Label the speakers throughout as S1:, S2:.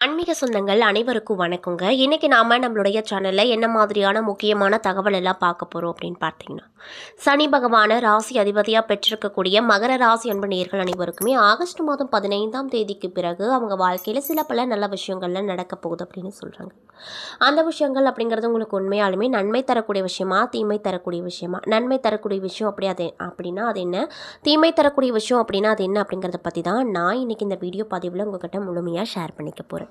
S1: ஆன்மீக சொந்தங்கள் அனைவருக்கும் வணக்கங்க. இன்றைக்கி நாம் நம்மளுடைய சேனலில் என்ன மாதிரியான முக்கியமான தகவல் எல்லாம் பார்க்க போகிறோம் அப்படின்னு பார்த்தீங்கன்னா சனி பகவான ராசி அதிபதியாக பெற்றிருக்கக்கூடிய மகர ராசி அன்பு நேர்கள் அனைவருக்குமே ஆகஸ்ட் மாதம் பதினைந்தாம் தேதிக்கு பிறகு அவங்க வாழ்க்கையில் சில பல நல்ல விஷயங்கள்லாம் நடக்க போகுது அப்படின்னு சொல்கிறாங்க அந்த விஷயங்கள் அப்படிங்கிறது உங்களுக்கு உண்மையாலுமே நன்மை தரக்கூடிய விஷயமா தீமை தரக்கூடிய விஷயமா? நன்மை தரக்கூடிய விஷயம் அப்படி அது அப்படின்னா அது என்ன? தீமை தரக்கூடிய விஷயம் அப்படின்னா அது என்ன அப்படிங்கிறத பற்றி தான் நான் இன்றைக்கி இந்த வீடியோ பதிவில் உங்ககிட்ட முழுமையாக ஷேர் பண்ணிக்க போகிறேன்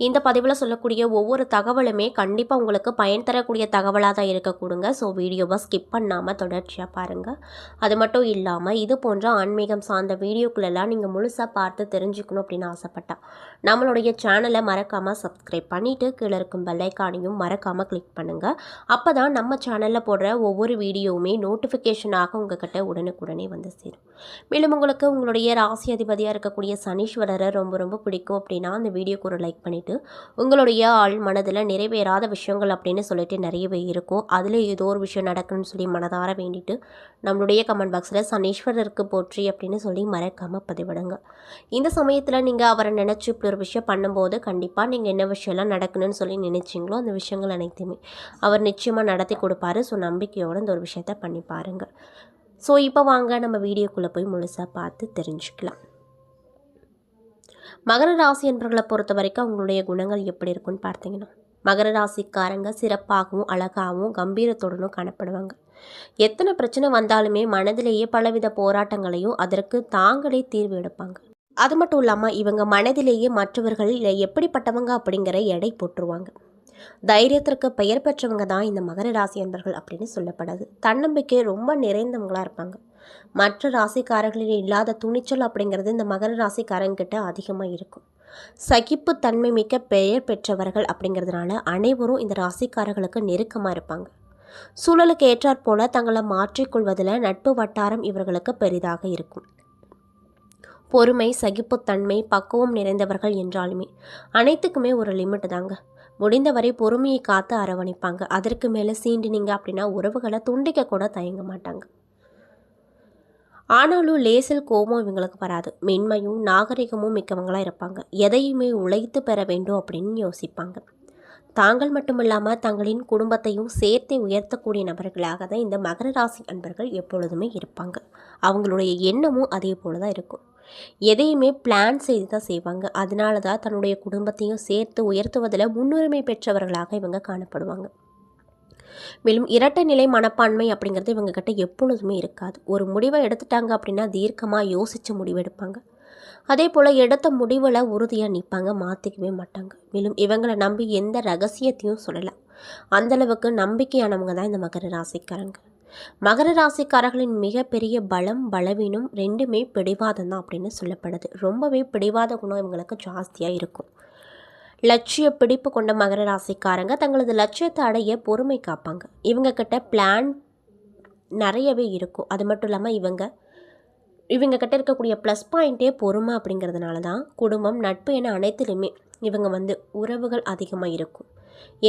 S1: இந்த பதிவில் சொல்லக்கூடிய ஒவ்வொரு தகவலுமே கண்டிப்பாக உங்களுக்கு பயன் தரக்கூடிய தகவலாக தான் இருக்கக்கூடுங்க ஸோ வீடியோவை ஸ்கிப் பண்ணாமல் தொடர்ச்சியாக பாருங்கள் அது மட்டும் இல்லாமல் இது போன்ற ஆன்மீகம் சார்ந்த வீடியோக்குள்ளெல்லாம் நீங்கள் முழுசாக பார்த்து தெரிஞ்சுக்கணும் அப்படின்னு ஆசைப்பட்டா நம்மளுடைய சேனலை மறக்காமல் சப்ஸ்கிரைப் பண்ணிவிட்டு கீழே இருக்கும் பெல்லைக்கானையும் மறக்காமல் கிளிக் பண்ணுங்கள் அப்போ தான் நம்ம சேனலில் போடுற ஒவ்வொரு வீடியோவுமே நோட்டிஃபிகேஷனாக உங்ககிட்ட உடனுக்குடனே வந்து சேரும். மேலும் உங்களுக்கு உங்களுடைய ராசி அதிபதியாக இருக்கக்கூடிய சனீஸ்வரரை ரொம்ப ரொம்ப பிடிக்கும் அப்படின்னா அந்த வீடியோக்கு ஒரு லைக் பண்ணிவிட்டு உங்களுடைய ஆள் மனதில் நிறைவேறாத விஷயங்கள் அப்படின்னு சொல்லிட்டு நிறையவே இருக்கும். அதில் ஏதோ ஒரு விஷயம் நடக்கணும்னு சொல்லி மனதார வேண்டிட்டு நம்மளுடைய கமெண்ட் பாக்ஸில் சனீஸ்வரருக்கு போற்றி அப்படின்னு சொல்லி மறக்காமல் பதிவிடுங்க. இந்த சமயத்தில் நீங்கள் அவரை நினச்சி இப்படி ஒரு விஷயம் பண்ணும்போது கண்டிப்பாக நீங்கள் என்ன விஷயம்லாம் நடக்கணும்னு சொல்லி நினைச்சீங்களோ அந்த விஷயங்கள் அனைத்துமே அவர் நிச்சயமாக நடத்தி கொடுப்பாரு. ஸோ நம்பிக்கையோடு இந்த ஒரு விஷயத்த பண்ணி பாருங்கள் ஸோ இப்போ வாங்க நம்ம வீடியோக்குள்ளே போய் முழுசாக பார்த்து தெரிஞ்சுக்கலாம். மகர ராசி என்பவர்களை பொறுத்த வரைக்கும் அவங்களுடைய குணங்கள் எப்படி இருக்குன்னு பார்த்தீங்கன்னா மகர ராசிக்காரங்க சிறப்பாகவும் அழகாகவும் கம்பீரத்துடனும் காணப்படுவாங்க. எத்தனை பிரச்சனை வந்தாலுமே மனதிலேயே பலவித போராட்டங்களையும் அதற்கு தாங்களே தீர்வு எடுப்பாங்க. அது மட்டும் இல்லாமல் இவங்க மனதிலேயே மற்றவர்கள் இல்லை எப்படிப்பட்டவங்க அப்படிங்கிற எடை போட்டுருவாங்க. தைரியத்திற்கு பெயர் பெற்றவங்க தான் இந்த மகர ராசி என்பர்கள் அப்படின்னு சொல்லப்படுது. தன்னம்பிக்கை ரொம்ப நிறைந்தவங்களாக இருப்பாங்க. மற்ற ராசிக்காரர்களில் இல்லாத துணிச்சல் அப்படிங்கிறது இந்த மகர ராசிக்காரங்கிட்ட அதிகமாக இருக்கும். சகிப்பு தன்மை மிக்க பெயர் பெற்றவர்கள் அப்படிங்கிறதுனால அனைவரும் இந்த ராசிக்காரர்களுக்கு நெருக்கமாக இருப்பாங்க. சூழலுக்கு ஏற்றாற் போல தங்களை மாற்றிக்கொள்வதில் நட்பு வட்டாரம் இவர்களுக்கு பெரிதாக இருக்கும். பொறுமை சகிப்புத்தன்மை பக்குவம் நிறைந்தவர்கள் என்றாலுமே அனைத்துக்குமே ஒரு லிமிட் தாங்க. முடிந்தவரை பொறுமையை காத்து அரவணைப்பாங்க. அதற்கு மேலே சீண்டினீங்க அப்படின்னா உறவுகளை துண்டிக்க கூட தயங்க மாட்டாங்க. ஆனாலும் லேசில் கோபம் இவங்களுக்கு வராது. மென்மையும் நாகரிகமும் மிக்கவங்களாக இருப்பாங்க. எதையுமே உழைத்து பெற வேண்டும் அப்படின்னு யோசிப்பாங்க. தாங்கள் மட்டுமில்லாமல் தங்களின் குடும்பத்தையும் சேர்த்து உயர்த்தக்கூடிய நபர்களாக தான் இந்த மகர ராசி அன்பர்கள் எப்பொழுதுமே இருப்பாங்க. அவங்களுடைய எண்ணமும் அதே போல தான் இருக்கும். எதையுமே பிளான் செய்து தான் செய்வாங்க. அதனால தான் தன்னுடைய குடும்பத்தையும் சேர்த்து உயர்த்துவதில் முன்னுரிமை பெற்றவர்களாக இவங்க காணப்படுவாங்க. மேலும் இரட்டை நிலை மனப்பான்மை அப்படிங்கிறது இவங்கக்கிட்ட எப்பொழுதுமே இருக்காது. ஒரு முடிவை எடுத்துட்டாங்க அப்படின்னா தீர்க்கமாக யோசித்து முடிவு எடுப்பாங்க அதே போல் எடுத்த முடிவில் உறுதியாக நிற்பாங்க மாற்றிக்கவே மாட்டாங்க. மேலும் இவங்களை நம்பி எந்த ரகசியத்தையும் சொல்லலாம் அந்தளவுக்கு நம்பிக்கையானவங்க தான் இந்த மகர ராசிக்காரங்க. மகர ராசிக்காரர்களின் மிகப்பெரிய பலம் பலவீனம் ரெண்டுமே பிடிவாதம் தான் அப்படின்னு சொல்லப்படுது. ரொம்பவே பிடிவாத குணம் இவங்களுக்கு ஜாஸ்தியாக இருக்கும். லட்சிய பிடிப்பு கொண்ட மகர ராசிக்காரங்க தங்களது லட்சியத்தை அடைய பொறுமை காப்பாங்க. இவங்க கிட்ட பிளான் நிறையவே இருக்கும். அது மட்டும் இல்லாமல் இவங்க இவங்க கிட்ட இருக்கக்கூடிய ப்ளஸ் பாயிண்ட்டே பொறுமை அப்படிங்கிறதுனால தான் குடும்பம் நட்பு என அனைத்திலுமே இவங்க வந்து உறவுகள் அதிகமாக இருக்கும்.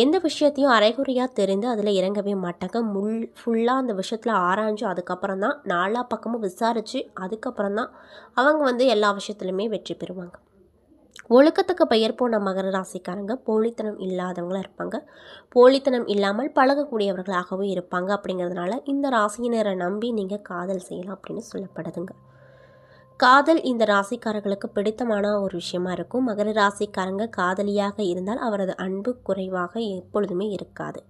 S1: எந்த விஷயத்தையும் அரைகுறையாக தெரிந்து அதில் இறங்கவே மாட்டாங்க. முள் ஃபுல்லாக அந்த விஷயத்தில் ஆராய்ஞ்சு அதுக்கப்புறம் தான் நாலா பக்கமும் விசாரித்து அதுக்கப்புறம் தான் அவங்க வந்து எல்லா விஷயத்துலையுமே வெற்றி பெறுவாங்க. ஒழுக்கத்துக்கு பெயர் போன மகர ராசிக்காரங்க போலித்தனம் இல்லாதவங்களாக இருப்பாங்க. போலித்தனம் இல்லாமல் பழகக்கூடியவர்களாகவும் இருப்பாங்க. அப்படிங்கிறதுனால இந்த ராசியினரை நம்பி நீங்கள் காதல் செய்யலாம் அப்படின்னு சொல்லப்படுதுங்க. காதல் இந்த ராசிக்காரர்களுக்கு பிடித்தமான ஒரு விஷயமா இருக்கும். மகர ராசிக்காரங்க காதலியாக இருந்தால் அவரது அன்பு குறைவாக எப்பொழுதுமே இருக்காது.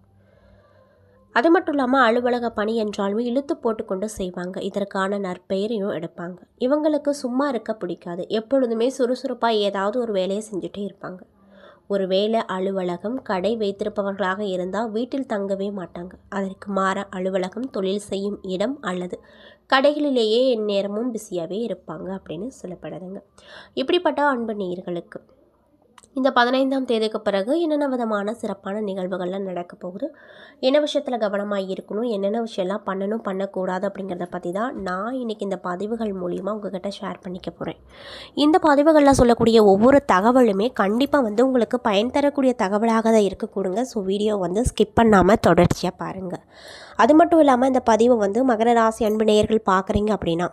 S1: அது மட்டும் இல்லாமல் அலுவலக பணி என்றாலுமே இழுத்து போட்டுக்கொண்டு செய்வாங்க. இதற்கான நற்பெயரையும் எடுப்பாங்க. இவங்களுக்கு சும்மா இருக்க பிடிக்காது. எப்பொழுதுமே சுறுசுறுப்பாக ஏதாவது ஒரு வேலையை செஞ்சுட்டே இருப்பாங்க. ஒரு வேலை அலுவலகம் கடை வைத்திருப்பவர்களாக இருந்தால் வீட்டில் தங்கவே மாட்டாங்க. அதற்கு மாற அலுவலகம் தொழில் செய்யும் இடம் அல்லது கடைகளிலேயே எந்நேரமும் பிஸியாகவே இருப்பாங்க அப்படின்னு சொல்லப்படுதுங்க. இப்படிப்பட்ட அன்பு நேயர்களுக்கு இந்த பதினைந்தாம் தேதிக்கு பிறகு என்னென்ன விதமான சிறப்பான நிகழ்வுகள்லாம் நடக்க போகுது? என்ன விஷயத்தில் கவனமாக இருக்கணும்? என்னென்ன விஷயம்லாம் பண்ணணும் பண்ணக்கூடாது அப்படிங்கிறத பற்றி தான் நான் இன்றைக்கி இந்த பதிவுகள் மூலிமா உங்ககிட்ட ஷேர் பண்ணிக்க போகிறேன் இந்த பதிவுகளில் சொல்லக்கூடிய ஒவ்வொரு தகவலுமே கண்டிப்பாக வந்து உங்களுக்கு பயன் தரக்கூடிய தகவலாக தான் இருக்கக்கூடுங்க ஸோ வீடியோ வந்து ஸ்கிப் பண்ணாமல் தொடர்ச்சியாக பாருங்கள் அது மட்டும் இல்லாமல் இந்த பதிவை வந்து மகர ராசி அன்பு நேயர்கள் பார்க்குறீங்க அப்படின்னா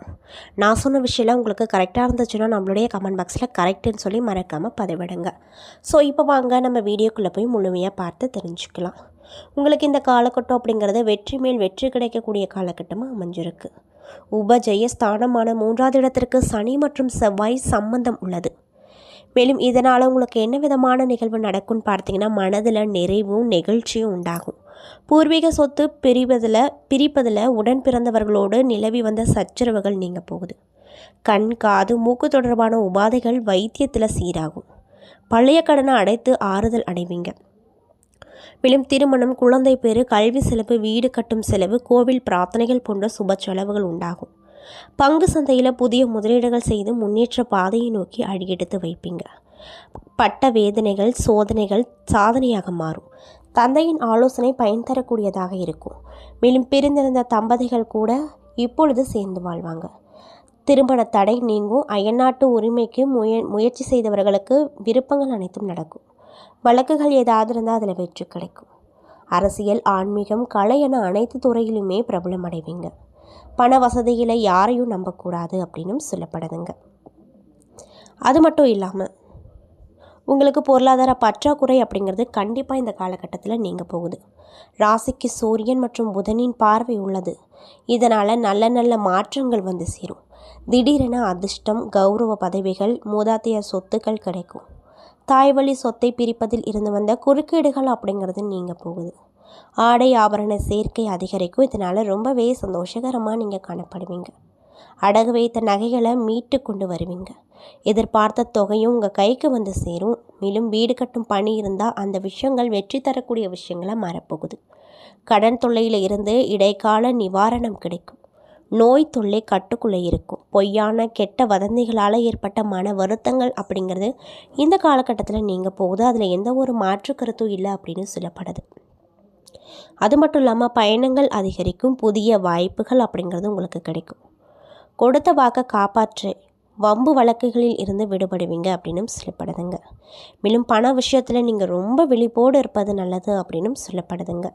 S1: நான் சொன்ன விஷயம்லாம் உங்களுக்கு கரெக்டாக இருந்துச்சுன்னா நம்மளுடைய கமெண்ட் பாக்ஸில் கரெக்டுன்னு சொல்லி மறக்காமல் பதிவிடுங்க. ஸோ இப்போ வாங்க நம்ம வீடியோக்குள்ளே போய் முழுமையாக பார்த்து தெரிஞ்சுக்கலாம். உங்களுக்கு இந்த காலகட்டம் அப்படிங்கிறது வெற்றி மேல் வெற்றி கிடைக்கக்கூடிய காலகட்டமாக அமைஞ்சிருக்கு. உபஜய ஸ்தானமான மூன்றாவது இடத்திற்கு சனி மற்றும் செவ்வாய் சம்பந்தம் உள்ளது. மேலும் இதனால் உங்களுக்கு என்ன விதமான நிகழ்வு நடக்கும்னு பார்த்தீங்கன்னா மனதில் நிறைவும் நெகிழ்ச்சியும் உண்டாகும். பூர்வீக சொத்து பிரிவதில் பிரிப்பதில் உடன் பிறந்தவர்களோடு நிலவி வந்த சச்சரவுகள் நீங்க போகுது. கண் காது மூக்கு தொடர்பான உபாதைகள் வைத்தியத்தில் சீராகும். பழைய கடனை அடைத்து ஆறுதல் அடைவீங்க. மேலும் திருமணம் குழந்தை பேரு கல்வி செலவு வீடு கட்டும் செலவு கோவில் பிரார்த்தனைகள் போன்ற சுப செலவுகள் உண்டாகும். பங்கு சந்தையில் புதிய முதலீடுகள் செய்து முன்னேற்ற பாதையை நோக்கி அடியெடுத்து வைப்பீங்க. பட்ட வேதனைகள் சோதனைகள் சாதனையாக மாறும். தந்தையின் ஆலோசனை பயன் தரக்கூடியதாக இருக்கும். மேலும் பிரிந்திருந்த தம்பதிகள் கூட இப்பொழுது சேர்ந்து வாழ்வாங்க. திருமண தடை நீங்கும். அயல்நாட்டு உரிமைக்கு முய முயற்சி செய்தவர்களுக்கு விருப்பங்கள் அனைத்தும் நடக்கும். வழக்குகள் ஏதாவது இருந்தால் அதில் வெற்றி கிடைக்கும். அரசியல் ஆன்மீகம் கலை என அனைத்து துறையிலுமே பிரபலம் அடைவீங்க. பண வசதிகளை யாரையும் நம்பக்கூடாது அப்படின்னும் சொல்லப்படுதுங்க. அது மட்டும் இல்லாமல் உங்களுக்கு பொருளாதார பற்றாக்குறை அப்படிங்கிறது கண்டிப்பாக இந்த காலகட்டத்தில் நீங்கள் போகுது. ராசிக்கு சூரியன் மற்றும் புதனின் பார்வை உள்ளது. இதனால் நல்ல நல்ல மாற்றங்கள் வந்து சேரும். திடீரென அதிர்ஷ்டம் கௌரவ பதவிகள் மூதாதைய சொத்துக்கள் கிடைக்கும். தாய்வழி சொத்தை பிரிப்பதில் இருந்து வந்த குறுக்கீடுகள் அப்படிங்கிறது நீங்கள் போகுது. ஆடை ஆபரண சேர்க்கை அதிகரிக்கும். இதனால் ரொம்பவே சந்தோஷகரமாக நீங்கள் காணப்படுவீங்க. அடகு வைத்த நகைகளை மீட்டு கொண்டு வருவீங்க. எதிர்பார்த்த தொகையும் உங்கள் கைக்கு வந்து சேரும். மேலும் வீடு கட்டும் பணி இருந்தால் அந்த விஷயங்கள் வெற்றி தரக்கூடிய விஷயங்களை மறப்போகுது. கடன் தொல்லையில் இருந்து இடைக்கால நிவாரணம் கிடைக்கும். நோய் தொல்லை கட்டுக்குள்ளே இருக்கும். பொய்யான கெட்ட வதந்திகளால் ஏற்பட்ட மன வருத்தங்கள் அப்படிங்கிறது இந்த காலகட்டத்தில் நீங்கள் போகுது. அதில் எந்த ஒரு மாற்று கருத்தும் இல்லை அப்படின்னு சொல்லப்படுது. அது மட்டும் இல்லாமல் பயணங்கள் அதிகரிக்கும். புதிய வாய்ப்புகள் அப்படிங்கிறது உங்களுக்கு கிடைக்கும். கொடுத்த வாக்கை காப்பாற்று வம்பு வழக்குகளில் இருந்து விடுபடுவீங்க அப்படின்னு சொல்லப்படுதுங்க. மேலும் பண விஷயத்தில் நீங்கள் ரொம்ப விழிப்போடு இருப்பது நல்லது அப்படின்னு சொல்லப்படுதுங்க.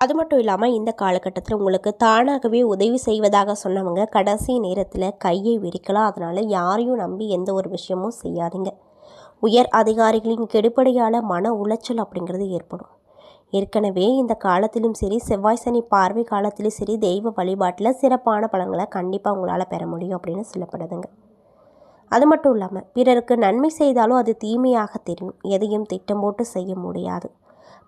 S1: அது மட்டும் இல்லாமல் இந்த காலகட்டத்தில் உங்களுக்கு தானாகவே உதவி செய்வதாக சொன்னவங்க கடைசி நேரத்தில் கையை விரிக்கலாம். அதனால் யாரையும் நம்பி எந்த ஒரு விஷயமும் செய்யாதீங்க. உயர் அதிகாரிகளின் கெடுப்படையால் மன உளைச்சல் அப்படிங்கிறது ஏற்படும். ஏற்கனவே இந்த காலத்திலும் சரி செவ்வாய் சனி பார்வை காலத்திலும் சரி தெய்வ வழிபாட்டில் சிறப்பான பலன்களை கண்டிப்பாக உங்களால் பெற முடியும் அப்படின்னு சொல்லப்படுதுங்க. அது மட்டும் இல்லாமல் பிறருக்கு நன்மை செய்தாலும் அது தீமையாக தெரியும். எதையும் திட்டம் போட்டு செய்ய முடியாது.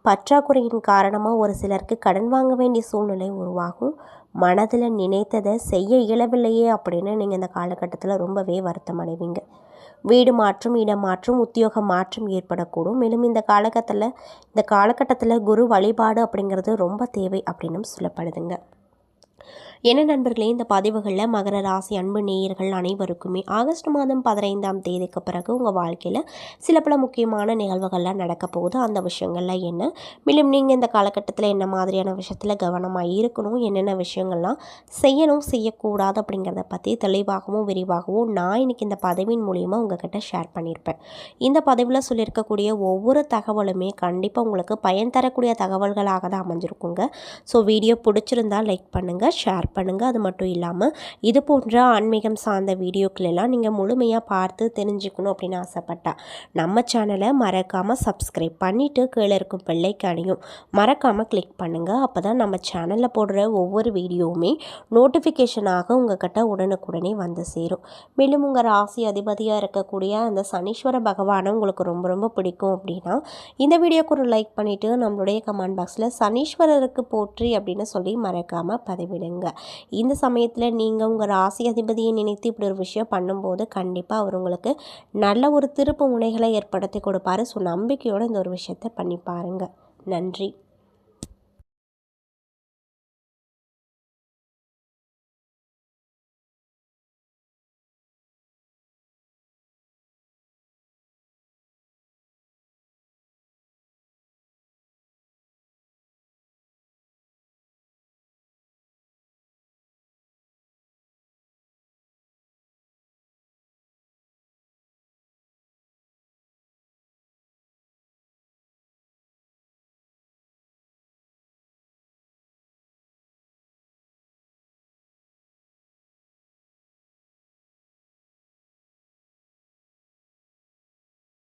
S1: பற்றாக்குறையின் காரணமாக ஒரு சிலருக்கு கடன் வாங்க வேண்டிய சூழ்நிலை உருவாகும். மனதில் நினைத்ததை செய்ய இயலவில்லையே அப்படின்னு நீங்கள் இந்த காலகட்டத்தில் ரொம்பவே வருத்தம் அடைவீங்க வீடு மாற்றம் இடம் மாற்றம் உத்தியோக மாற்றம் ஏற்படக்கூடும். மேலும் இந்த காலகட்டத்தில் இந்த காலகட்டத்தில் குரு வழிபாடு அப்படிங்கிறது ரொம்ப தேவை அப்படின்னும் சொல்லப்படுதுங்க. என்ன நண்பர்களே இந்த பதிவுகளில் மகர ராசி அன்பு நேயர்கள் அனைவருக்குமே ஆகஸ்ட் மாதம் பதினைந்தாம் தேதிக்கு பிறகு உங்கள் வாழ்க்கையில் சில பல முக்கியமான நிகழ்வுகள்லாம் நடக்க போகுது. அந்த விஷயங்கள்லாம் என்ன? மேலும் நீங்கள் இந்த காலகட்டத்தில் என்ன மாதிரியான விஷயத்தில் கவனமாக இருக்கணும்? என்னென்ன விஷயங்கள்லாம் செய்யணும் செய்யக்கூடாது அப்படிங்கிறத பற்றி தெளிவாகவும் விரிவாகவும் நான் இன்றைக்கி இந்த பதவியின் மூலியமாக உங்ககிட்ட ஷேர் பண்ணியிருப்பேன். இந்த பதிவில் சொல்லியிருக்கக்கூடிய ஒவ்வொரு தகவலுமே கண்டிப்பாக உங்களுக்கு பயன் தரக்கூடிய தகவல்களாக தான் அமைஞ்சிருக்குங்க. ஸோ வீடியோ பிடிச்சிருந்தால் லைக் பண்ணுங்கள் ஷேர் பண்ணுங்கள் அது மட்டும் இல்லாமல் இது போன்ற ஆன்மீகம் சார்ந்த வீடியோக்கள் எல்லாம் நீங்கள் முழுமையாக பார்த்து தெரிஞ்சுக்கணும் அப்படின்னு ஆசைப்பட்டா நம்ம சேனலை மறக்காமல் சப்ஸ்கிரைப் பண்ணிவிட்டு கீழே இருக்கும் பிள்ளைக்கானையும் மறக்காமல் கிளிக் பண்ணுங்கள் அப்போ தான் நம்ம சேனலில் போடுற ஒவ்வொரு வீடியோவுமே நோட்டிஃபிகேஷனாக உங்கள்கிட்ட உடனுக்குடனே வந்து சேரும். மேலும் உங்கள் ராசி அதிபதியாக இருக்கக்கூடிய அந்த சனீஸ்வர பகவானை உங்களுக்கு ரொம்ப ரொம்ப பிடிக்கும் அப்படின்னா இந்த வீடியோக்கு ஒரு லைக் பண்ணிவிட்டு நம்மளுடைய கமெண்ட் பாக்ஸில் சனீஸ்வரருக்கு போற்றி அப்படின்னு சொல்லி மறக்காமல் பதிவிடுங்க. இந்த சமயத்தில் நீங்கள் உங்கள் ராசி அதிபதியை நினைத்து இப்படி ஒரு விஷயம் பண்ணும்போது கண்டிப்பாக அவர் உங்களுக்கு நல்ல ஒரு திருப்பு முனைகளை ஏற்படுத்தி கொடுப்பாரு. ஸோ நம்பிக்கையோடு இந்த ஒரு விஷயத்தை பண்ணி பாருங்கள் நன்றி.